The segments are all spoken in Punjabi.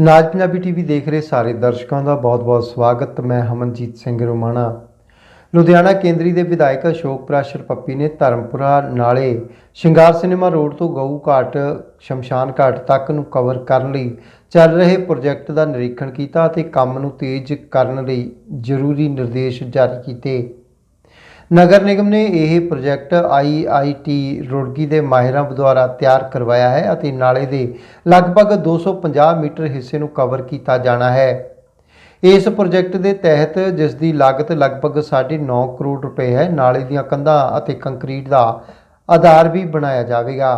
ਨਾਜ ਪੰਜਾਬੀ ਟੀਵੀ ਦੇਖ ਰਹੇ ਸਾਰੇ ਦਰਸ਼ਕਾਂ ਦਾ ਬਹੁਤ-ਬਹੁਤ ਸਵਾਗਤ। ਮੈਂ ਹਮਨਜੀਤ ਸਿੰਘ ਰੋਮਾਣਾ। ਲੁਧਿਆਣਾ ਕੇਂਦਰੀ ਦੇ ਵਿਧਾਇਕ ਅਸ਼ੋਕ ਪ੍ਰਾਸ਼ਰ ਪੱਪੀ ਨੇ ਧਰਮਪੁਰਾ ਨਾਲੇ ਸ਼ਿੰਗਾਰ ਸਿਨੇਮਾ ਰੋਡ ਤੋਂ ਗਊ ਘਾਟ, ਸ਼ਮਸ਼ਾਨ ਘਾਟ ਤੱਕ ਨੂੰ ਕਵਰ ਕਰਨ ਲਈ ਚੱਲ ਰਹੇ ਪ੍ਰੋਜੈਕਟ ਦਾ ਨਿਰੀਖਣ ਕੀਤਾ ਅਤੇ ਕੰਮ ਨੂੰ ਤੇਜ਼ ਕਰਨ ਲਈ ਜ਼ਰੂਰੀ ਨਿਰਦੇਸ਼ ਜਾਰੀ ਕੀਤੇ। ਨਗਰ ਨਿਗਮ ਨੇ ਇਹ ਪ੍ਰੋਜੈਕਟ ਆਈਆਈਟੀ ਰੁੜਕੀ ਦੇ ਮਾਹਿਰਾਂ ਦੁਆਰਾ ਤਿਆਰ ਕਰਵਾਇਆ ਹੈ ਅਤੇ ਨਾਲੇ ਦੇ ਲਗਭਗ 250 ਮੀਟਰ ਹਿੱਸੇ ਨੂੰ ਕਵਰ ਕੀਤਾ ਜਾਣਾ ਹੈ। ਇਸ ਪ੍ਰੋਜੈਕਟ ਦੇ ਤਹਿਤ ਜਿਸ ਦੀ ਲਾਗਤ ਲਗਭਗ 9.5 ਕਰੋੜ ਰੁਪਏ ਹੈ, ਨਾਲੇ ਦੀਆਂ ਕੰਧਾਂ ਅਤੇ ਕੰਕਰੀਟ ਦਾ ਆਧਾਰ ਵੀ ਬਣਾਇਆ ਜਾਵੇਗਾ।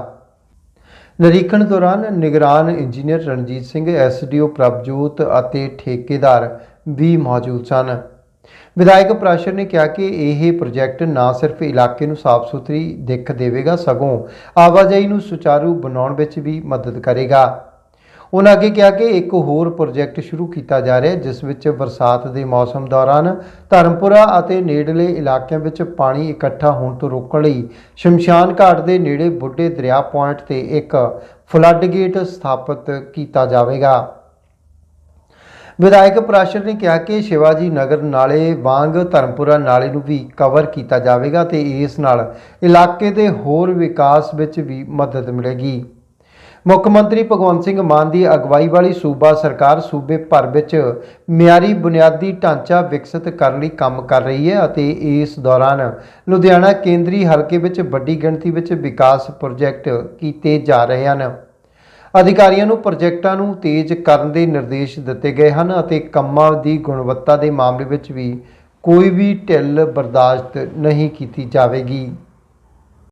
ਨਿਰੀਖਣ ਦੌਰਾਨ ਨਿਗਰਾਨ ਇੰਜੀਨੀਅਰ ਰਣਜੀਤ ਸਿੰਘ ਐਸਡੀਓ ਪ੍ਰਭਜੋਤ ਅਤੇ ਠੇਕੇਦਾਰ ਵੀ ਮੌਜੂਦ ਸਨ। ਵਿਧਾਇਕ ਪ੍ਰਾਸ਼ਰ ਨੇ ਕਿਹਾ ਕਿ ਇਹ ਪ੍ਰੋਜੈਕਟ ਨਾ ਸਿਰਫ ਇਲਾਕੇ ਨੂੰ ਸਾਫ਼ ਸੁਥਰੀ ਦਿੱਖ ਦੇਵੇਗਾ, ਸਗੋਂ ਆਵਾਜਾਈ ਨੂੰ ਸੁਚਾਰੂ ਬਣਾਉਣ ਵਿੱਚ ਵੀ ਮਦਦ ਕਰੇਗਾ। ਉਹਨਾਂ ਅੱਗੇ ਕਿਹਾ ਕਿ ਇੱਕ ਹੋਰ ਪ੍ਰੋਜੈਕਟ ਸ਼ੁਰੂ ਕੀਤਾ ਜਾ ਰਿਹਾ ਹੈ, ਜਿਸ ਵਿੱਚ ਬਰਸਾਤ ਦੇ ਮੌਸਮ ਦੌਰਾਨ ਧਰਮਪੁਰਾ ਅਤੇ ਨੇੜਲੇ ਇਲਾਕਿਆਂ ਵਿੱਚ ਪਾਣੀ ਇਕੱਠਾ ਹੋਣ ਤੋਂ ਰੋਕਣ ਲਈ ਸ਼ਮਸ਼ਾਨ ਘਾਟ ਦੇ ਨੇੜੇ ਬੁੱਢੇ ਦਰਿਆ ਪੁਆਇੰਟ ਤੇ ਇੱਕ ਫਲੱਡ ਗੇਟ ਸਥਾਪਿਤ ਕੀਤਾ ਜਾਵੇਗਾ। ਵਿਧਾਇਕ ਪ੍ਰਾਸ਼ਰ ਨੇ ਕਿਹਾ ਕਿ ਸ਼ਿਵਾਜੀ ਨਗਰ ਨਾਲੇ ਵਾਂਗ ਧਰਮਪੁਰਾ ਨਾਲੇ ਨੂੰ ਵੀ ਕਵਰ ਕੀਤਾ ਜਾਵੇਗਾ ਤੇ ਇਸ ਨਾਲ ਇਲਾਕੇ ਦੇ ਹੋਰ ਵਿਕਾਸ ਵਿੱਚ ਵੀ ਮਦਦ ਮਿਲੇਗੀ। ਮੁੱਖ ਮੰਤਰੀ ਭਗਵੰਤ ਸਿੰਘ ਮਾਨ ਦੀ ਅਗਵਾਈ ਵਾਲੀ ਸੂਬਾ ਸਰਕਾਰ ਸੂਬੇ ਭਰ ਵਿੱਚ ਮਿਆਰੀ ਬੁਨਿਆਦੀ ਢਾਂਚਾ ਵਿਕਸਿਤ ਕਰਨ ਲਈ ਕੰਮ ਕਰ ਰਹੀ ਹੈ ਅਤੇ ਇਸ ਦੌਰਾਨ ਲੁਧਿਆਣਾ ਕੇਂਦਰੀ ਹਲਕੇ ਵਿੱਚ ਵੱਡੀ ਗਿਣਤੀ ਵਿੱਚ ਵਿਕਾਸ ਪ੍ਰੋਜੈਕਟ ਕੀਤੇ ਜਾ ਰਹੇ ਹਨ। ਅਧਿਕਾਰੀਆਂ ਨੂੰ ਪ੍ਰੋਜੈਕਟਾਂ ਨੂੰ ਤੇਜ਼ ਕਰਨ ਦੇ ਨਿਰਦੇਸ਼ ਦਿੱਤੇ ਗਏ ਹਨ ਅਤੇ ਕੰਮਾਂ ਦੀ ਗੁਣਵੱਤਾ ਦੇ ਮਾਮਲੇ ਵਿੱਚ ਵੀ ਕੋਈ ਵੀ ਢਿੱਲ ਬਰਦਾਸ਼ਤ ਨਹੀਂ ਕੀਤੀ ਜਾਵੇਗੀ।